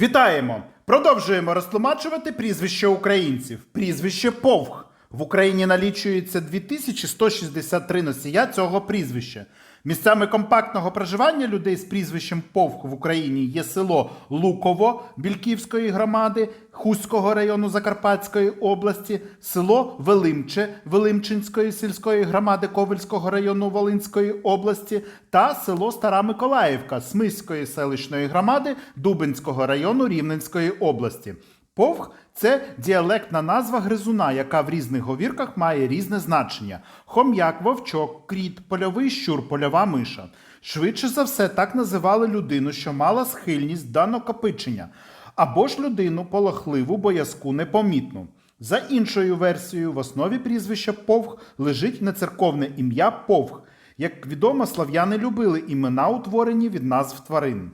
Вітаємо! Продовжуємо розтлумачувати прізвище українців. Прізвище Повх. В Україні налічується 2163 носія цього прізвища. Місцями компактного проживання людей з прізвищем Повх в Україні є село Луково Більківської громади, Хуського району Закарпатської області, село Велимче Велимчинської сільської громади Ковельського району Волинської області та село Стара Миколаївка Смиської селищної громади Дубинського району Рівненської області. Повх це діалектна назва гризуна, яка в різних говірках має різне значення: хом'як, вовчок, кріт, польовий щур, польова миша. Швидше за все, так називали людину, що мала схильність до накопичення, або ж людину полохливу, боязку, непомітну. За іншою версією, в основі прізвища Повх лежить нецерковне ім'я Повх. Як відомо, слав'яни любили імена, утворені від назв тварин.